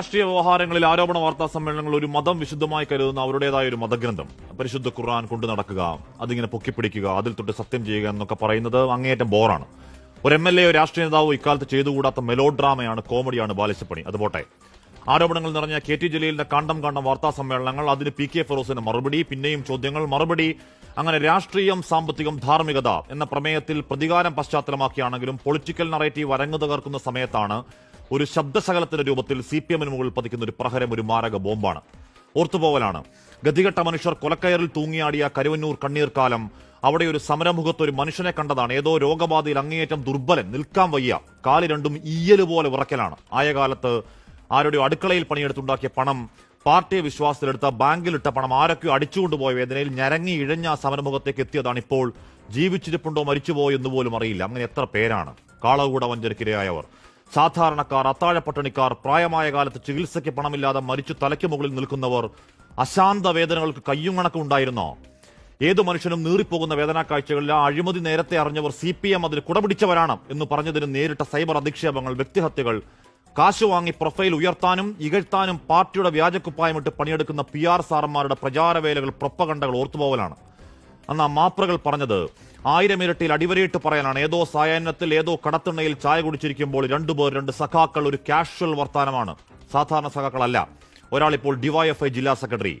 രാഷ്ട്രീയ വ്യവഹാരങ്ങളിൽ ആരോപണ വാർത്താ സമ്മേളനങ്ങൾ ഒരു മതം വിശുദ്ധമായി കരുതുന്ന അവരുടേതായ ഒരു മതഗ്രന്ഥം. പരിശുദ്ധ ഖുർആൻ കൊണ്ടു നടക്കുക അതിങ്ങനെ പൊക്കിപ്പിടിക്കുക അതിൽ തൊട്ട് സത്യം ചെയ്യുക എന്നൊക്കെ പറയുന്നത് അങ്ങേയറ്റം ബോറാണ്. ഒരു എം എൽ എ രാഷ്ട്രീയ നേതാവോ ഇക്കാലത്ത് ചെയ്തുകൂടാത്ത മെലോ ഡ്രാമയാണ് കോമഡിയാണ് അത് പോട്ടെ. ആരോപണങ്ങൾ നിറഞ്ഞ കെ ടി ജലീലിന്റെ കാണ്ടം കാണ്ടം വാർത്താ സമ്മേളനങ്ങൾ അതിന് പി കെ ഫിറോസിന്റെ മറുപടി പിന്നെയും ചോദ്യങ്ങൾ. മറുപടി അങ്ങനെ രാഷ്ട്രീയം സാമ്പത്തികം ധാർമ്മികത എന്ന പ്രമേയത്തിൽ പ്രതികാരം പശ്ചാത്തലമാക്കിയാണെങ്കിലും പൊളിറ്റിക്കൽ നറേറ്റീവ് അരങ്ങു തകർക്കുന്ന സമയത്താണ് ഒരു ശബ്ദശകലത്തിന്റെ രൂപത്തിൽ സി പി എമ്മിന് മുകളിൽ പതിക്കുന്ന ഒരു പ്രഹരം ഒരു മാരക ബോംബാണ്. ഓർത്തുപോവലാണ്. ഗതികെട്ട മനുഷ്യർ കൊലക്കയറിൽ തൂങ്ങിയാടിയ കരുവന്നൂർ കണ്ണീർക്കാലം അവിടെ ഒരു സമരമുഖത്ത് ഒരു മനുഷ്യനെ കണ്ടതാണ്. ഏതോ രോഗബാധയിൽ അങ്ങേയറ്റം ദുർബലൻ നിൽക്കാൻ വയ്യ. കാൽ രണ്ടും ഈയൽ പോലെ ഉറക്കലാണ്. ആയ കാലത്ത് ആരുടെയോ അടുക്കളയിൽ പണിയെടുത്തുണ്ടാക്കിയ പണം പാർട്ടിയെ വിശ്വാസത്തിലെടുത്ത ബാങ്കിലിട്ട പണം ആരൊക്കെയോ അടിച്ചുകൊണ്ടുപോയ വേദനയിൽ ഞരങ്ങി ഇഴഞ്ഞ സമരമുഖത്തേക്ക് എത്തിയതാണ് ഇപ്പോൾ ജീവിച്ചിരിപ്പുണ്ടോ മരിച്ചുപോയോ എന്ന് പോലും അറിയില്ല. അങ്ങനെ എത്ര പേരാണ്? കാളകൂട വഞ്ചനക്കിരയായവർ സാധാരണക്കാർ അത്താഴപ്പട്ടണിക്കാർ പ്രായമായ കാലത്ത് ചികിത്സയ്ക്ക് പണമില്ലാതെ മരിച്ചു തലയ്ക്ക് മുകളിൽ നിൽക്കുന്നവർ അശാന്ത വേദനകൾക്ക് കയ്യും കണക്കും ഉണ്ടായിരുന്നോ? ഏതു മനുഷ്യനും നീറിപ്പോകുന്ന വേദനാ കാഴ്ചകളിൽ ആ അഴിമതി നേരത്തെ അറിഞ്ഞവർ സി പി എം അതിൽ കുടപിടിച്ചവരാണ് എന്ന് പറഞ്ഞതിന് നേരിട്ട സൈബർ അധിക്ഷേപങ്ങൾ വ്യക്തിഹത്യകൾ കാശ് വാങ്ങി പ്രൊഫൈൽ ഉയർത്താനും ഇകഴ്ത്താനും പാർട്ടിയുടെ വ്യാജക്കുപ്പായമിട്ട് പണിയെടുക്കുന്ന പി ആർ സാറന്മാരുടെ പ്രചാരവേലകൾ പ്രൊപ്പകണ്ടകൾ ഓർത്തുപോകലാണ് അന്ന് ആ മാപ്രകൾ പറഞ്ഞത് ആയിരം ഇരട്ടിയിൽ അടിവരയിട്ട് പറയാനാണ്. ഏതോ സായാഹ്നത്തിൽ ഏതോ കടത്തിണ്ണയിൽ ചായ കുടിച്ചിരിക്കുമ്പോൾ രണ്ടുപേർ രണ്ട് സഖാക്കൾ ഒരു കാഷ്വൽ വർത്താനമാണ്. സാധാരണ സഖാക്കളല്ല. ഒരാൾ ഇപ്പോൾ ഡിവൈഎഫ്ഐ ജില്ലാ സെക്രട്ടറി.